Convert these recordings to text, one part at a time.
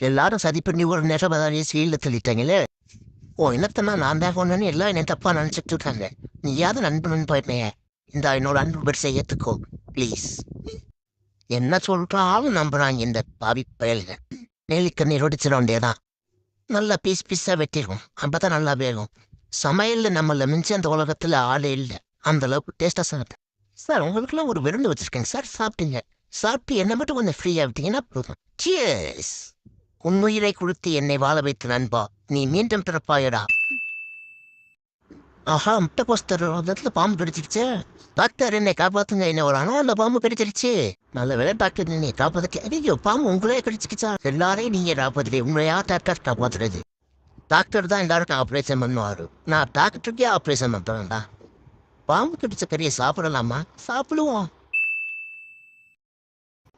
எல்லாரும் சதி பண்ணி ஒரு நெசவாதாரியை சீல்ல தள்ளிட்டாங்களே ஓ என்னத்தனா நான் தான் கொண்டேன்னு எல்லாம் என்ன தப்பா நினைச்சிட்டு இருக்காங்க. நீயாவது நண்பன் போயிட்டேயே இந்த என்னோட அன்பு பெருசை ஏத்துக்கோ ப்ளீஸ் என்ன சொல்கிறாலும் நம்புறாங்க இந்த பாவி பயலுங்க நெல்லிக்கண்ணி ஒடிச்சிட வேண்டியதான் நல்லா பீஸ் பீஸா வெட்டிடுவோம் அப்பதான் நல்லா வேகும். சமையல்ல நம்மள மிஞ்சி அந்த உலகத்துல ஆளே இல்லை. அந்த அளவுக்கு டேஸ்டா சாப்பிட்டேன் சார் உங்களுக்குலாம் ஒரு விருந்து வச்சிருக்கேங்க. சார் சாப்பிட்டீங்க சாப்பிட்டு என்ன மட்டும் கொஞ்சம் ஃப்ரீயா விட்டீங்கன்னா போதும். சியர்ஸ் உன்னுயிரை கொடுத்து என்னை வாழ வைத்து நண்பா. நீ மீண்டும் பிறப்பாயடா. ஆஹா முட்டை போஸ்டர் இடத்துல பாம்பு பிடிச்சிருச்சு. டாக்டர் என்னை காப்பாத்துங்க. என்ன ஒரு அணா அந்த பாம்பு கடிச்சிருச்சு நல்ல வேலை டாக்டர் என்னை காப்பாத்துக்கு ஐயோ பாம்பு உங்களே கடிச்சிக்கிச்சா? எல்லாரையும் நீங்க காப்பாத்துறீங்க உண்மையா டாக்டர் காப்பாத்துறது? டாக்டர் தான் எல்லாருக்கும் ஆப்ரேஷன் பண்ணுவாரு. நான் டாக்டருக்கே ஆப்ரேஷன் பண்ணுறேன்டா பாம்பு கடிச்ச கறியை சாப்பிடலாமா? சாப்பிடுவோம்.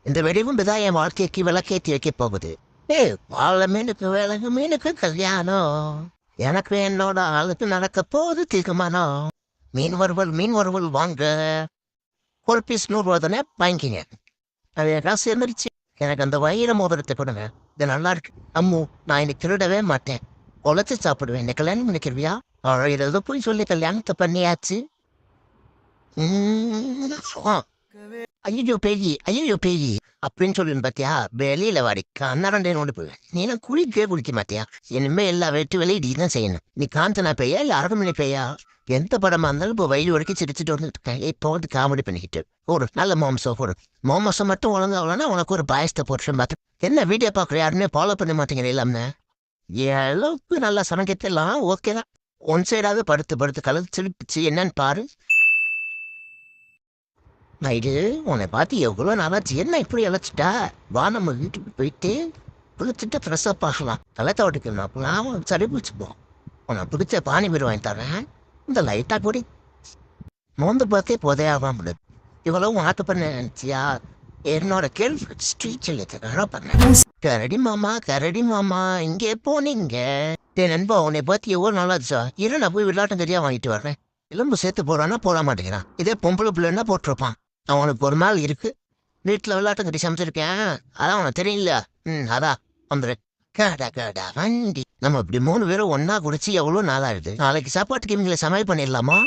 இந்த வெடிவும் தான் என் வாழ்க்கைக்கு விளக்கேற்றி வைக்க போகுது. ஏய் வாழ மீனுக்கு மீனுக்கு கல்யாணம். எனக்கு என்னோட ஆளுக்கு நடக்க போகுது தீர்மானம். மீன் வறுவல் மீன் வறுவல் வாங்க. ஒரு பீஸ் நூறுரூவா தானே வாங்கிக்கிங்க அது எல்லாம் எனக்கு அந்த வயிறு மோதிரத்தை கொடுங்க. இது நல்லா இருக்கு. அம்மு நான் இன்னைக்கு திருடவே மாட்டேன். உழைச்சி சாப்பிடுவேன். கல்யாணம் பண்ணிக்கிறியா? ஏதோ போய் சொல்லி கல்யாணத்தை பண்ணியாச்சு. உம், ஐயோ பேயி. ஐயோ பேயி. அப்படின்னு சொல்லி பாத்தியா? வெளியில வாடி கண்ணாரண்டே நோண்டு போவேன் நீ நான் குளிக்கவே குளிக்க மாட்டியா இனிமே எல்லா வெட்டு வேலையும் நீ தான் செய்யணும். நீ காந்தனா பெய்யா இல்ல அரண்மனை பெய்யா எந்த படமா இருந்தாலும் இப்போ வயல் வரைக்கும் சிரிச்சுட்டு வந்துட்டு இருக்கேன் இப்போ வந்து காமெடி பண்ணிக்கிட்டு. ஒரு நல்ல மாம்சம் ஒரு மாமசம் மட்டும் ஒழுங்காகலன்னா உனக்கு ஒரு பாயசத்தை போட்டு பார்த்து என்ன வீடியோ பார்க்குற யாருமே ஃபாலோ பண்ண மாட்டேங்கிற எல்லாமே அளவுக்கு நல்லா சமைக்கிறதெல்லாம் ஓகே தான். ஒன் சைடாவது படுத்து படுத்து கலந்து சிரிப்பிச்சு என்னன்னு பாரு. நைடு உன்னை பார்த்து எவ்வளோ நாளாச்சு? என்ன இப்படி அழைச்சிட்டா? வா நம்ம வீட்டுக்கு போயிட்டு குளிச்சுட்டு ஃப்ரெஷ்ஷாக பார்க்கலாம் தலை தோட்டுக்கு அப்பலாம் சரி பிடிச்சிப்போம் உன்னை பிடிச்ச பானிபூரி வாங்கி தரேன். இந்த லைட்டாக கூடி. மோந்து பார்த்தே போதே ஆகாம முடியாது இவ்வளவு ஆட்டு பண்ண நினச்சியா? என்னோட கேள்வி ஸ்ட்ரீட் சொல்லிட்டு பண்ணேன் கரடி மாமா கரடி மாமா இங்கே போனீங்க டே நண்பா உன்னை பார்த்து எவ்வளோ நாளாச்சா? இரு நான் போய் விளாட்டம் தெரியா வாங்கிட்டு வரேன் எலும்பு சேர்த்து போகிறான்னா போட மாட்டேங்கிறான். இதே பொம்பளை பிள்ளைன்னா போட்டிருப்பான். அவனுக்கு ஒரு நாள் இருக்கு. வீட்டில் விளாட்டம் கட்டி சமைச்சிருக்கேன். அதான் உனக்கு தெரியல ம் அதான் வந்துரு. கேடா கேடா வண்டி. நம்ம இப்படி மூணு பேரும் ஒன்னா குடிச்சு எவ்வளோ நாளாகுது நாளைக்கு சாப்பாட்டுக்கு இவங்களை சமையல் பண்ணிடலாமா?